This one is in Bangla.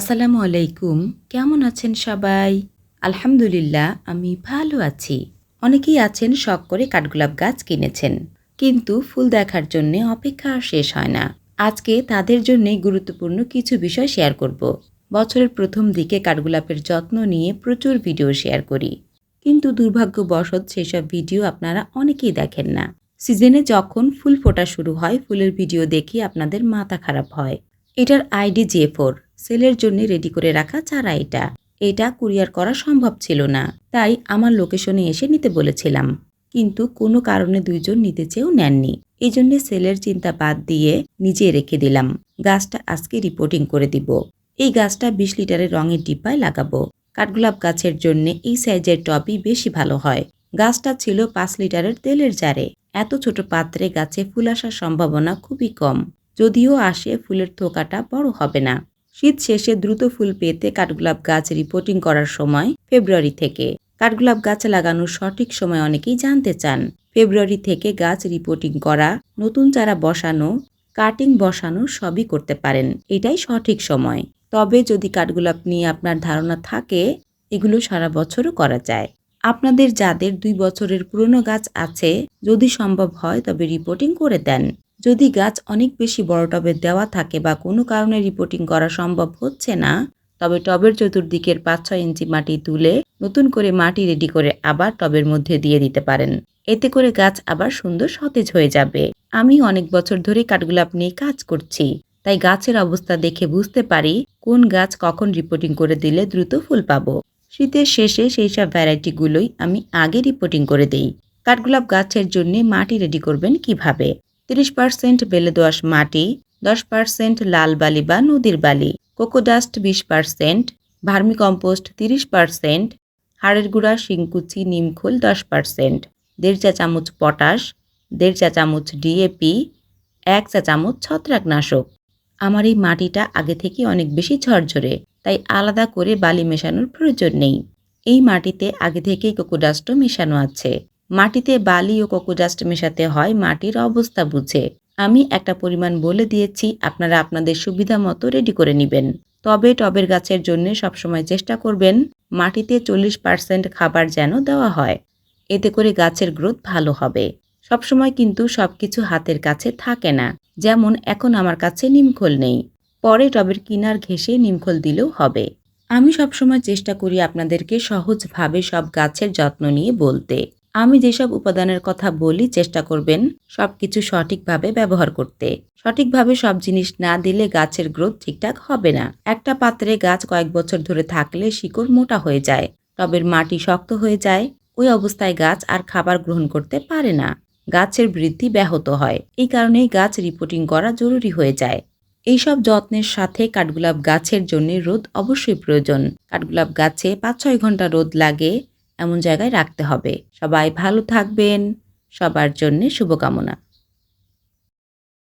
আসসালামু আলাইকুম। কেমন আছেন সবাই? আলহামদুলিল্লাহ, আমি ভালো আছি। অনেকেই আছেন শখ করে কাঠগোলাপ গাছ কিনেছেন। কিন্তু ফুল দেখার জন্য অপেক্ষা আর শেষ হয় না। আজকে তাদের জন্যই গুরুত্বপূর্ণ কিছু বিষয় শেয়ার করব। বছরের প্রথম দিকে কাঠগোলাপের যত্ন নিয়ে প্রচুর ভিডিও শেয়ার করি। কিন্তু দুর্ভাগ্যবশত সেসব ভিডিও আপনারা অনেকেই দেখেন না। সিজনে যখন ফুল ফোটা শুরু হয়, ফুলের ভিডিও দেখি আপনাদের মাথা খারাপ হয়। এটার আইডি জে ফোর। সেলের জন্য রেডি করে রাখা চারা এটা। এটা কুরিয়ার করা সম্ভব ছিল না। তাই আমার লোকেশনে এসে নিতে বলেছিলাম। কিন্তু কোনো কারণে দুইজন নিতে চেয়েও নেননি। এই জন্য সেলের চিন্তা বাদ দিয়ে নিজে রেখে দিলাম। গাছটা আজকে রিপোর্টিং করে দিব। এই গাছটা বিশ লিটারের রঙের ডিব্বায় লাগাবো। কাঠগোলাপ গাছের জন্য এই সাইজের টবই বেশি ভালো হয়। গাছটা ছিল পাঁচ লিটারের তেলের জারে। এত ছোট পাত্রে গাছে ফুল আসার সম্ভাবনা খুবই কম। যদিও আসে ফুলের থোকাটা বড় হবে না। শীত শেষে দ্রুত ফুল পেতে কাঠগোলাপ গাছ রিপোর্টিং করার সময় ফেব্রুয়ারি থেকে। কাঠগোলাপ গাছ লাগানোর সঠিক সময় অনেকেই জানতে চান। ফেব্রুয়ারি থেকে গাছ রিপোর্টিং করা, নতুন চারা বসানো কাটিং বসানো সবই করতে পারেন। এটাই সঠিক সময়। তবে যদি কাঠগোলাপ নিয়ে আপনার ধারণা থাকে, এগুলো সারা বছরও করা যায়। আপনাদের যাদের দুই বছরের পুরনো গাছ আছে, যদি সম্ভব হয় তবে রিপোর্টিং করে দেন। যদি গাছ অনেক বেশি বড় টবে দেওয়া থাকে বা কোনো কারণে রিপোর্টিং করা সম্ভব হচ্ছে না, তবে টবের চতুর্দিকের পাঁচ ছয় ইঞ্চি মাটি তুলে নতুন করে মাটি রেডি করে আবার টবের মধ্যে দিয়ে দিতে পারেন। এতে করে গাছ আবার সুন্দর সতেজ হয়ে যাবে। আমি অনেক বছর ধরে কাঠগোলাপ নিয়ে কাজ করছি, তাই গাছের অবস্থা দেখে বুঝতে পারি কোন গাছ কখন রিপোর্টিং করে দিলে দ্রুত ফুল পাবো। শীতের শেষে সেই সব ভ্যারাইটিগুলোই আমি আগে রিপোর্টিং করে দেই। কাঠগোলাপ গাছের জন্য মাটি রেডি করবেন কীভাবে? তিরিশ পার্সেন্ট বেলে দোয়াশ মাটি, দশ পার্সেন্ট লাল বালি বা নদীর বালি, কোকোডাস্ট বিশ পার্সেন্ট ভার্মি কম্পোস্ট তিরিশ পার্সেন্ট, হাড়ের গুঁড়া, শিংকুচি, নিমখোল দশ পার্সেন্ট, দেড় চা চামচ পটাশ, দেড় চা চামচ ডিএপি এক চা চামচ ছত্রাকনাশক। আমার এই মাটিটা আগে থেকে অনেক বেশি ঝরঝরে, তাই আলাদা করে বালি মেশানোর প্রয়োজন নেই। এই মাটিতে আগে থেকেই কোকোডাস্টও মেশানো আছে। মাটিতে বালি ও কোকোডাস্ট মেশাতে হয়, মাটির অবস্থা বুঝে। আমি একটা পরিমাণ বলে দিয়েছি, আপনারা আপনাদের সুবিধা মতো রেডি করে নেবেন। তবে টবের গাছের জন্য সবসময় চেষ্টা করবেন, মাটিতে চল্লিশ পার্সেন্ট খাবার যেন দেওয়া হয়। এতে করে গাছের গ্রোথ ভালো হবে। সবসময় কিন্তু সবকিছু হাতের কাছে থাকে না, যেমন এখন আমার কাছে নিমখোল নেই। পরে টবের কিনার ঘেঁষে নিমখোল দিলেও হবে। আমি সবসময় চেষ্টা করি আপনাদেরকে সহজভাবে সব গাছের যত্ন নিয়ে বলতে। আমি যেসব উপাদানের কথা বলি, চেষ্টা করবেন সব কিছু সঠিকভাবে ব্যবহার করতে। সঠিকভাবে সব জিনিস না দিলে গাছের গ্রোথ ঠিকঠাক হবে না। একটা পাত্রে গাছ কয়েক বছর ধরে থাকলে শিকড় মোটা হয়ে যায় টবের মাটি শক্ত হয়ে যায়, ওই অবস্থায় গাছ আর খাবার গ্রহণ করতে পারে না। গাছের বৃদ্ধি ব্যাহত হয়, এই কারণেই গাছ রিপোর্টিং করা জরুরি হয়ে যায়। এইসব যত্নের সাথে কাঠগোলাপ গাছের জন্য রোদ অবশ্যই প্রয়োজন। কাঠগোলাপ গাছে পাঁচ ছয় ঘণ্টা রোদ লাগে এমন জায়গায় রাখতে হবে। সবাই ভালো থাকবেন। সবার জন্যে শুভকামনা।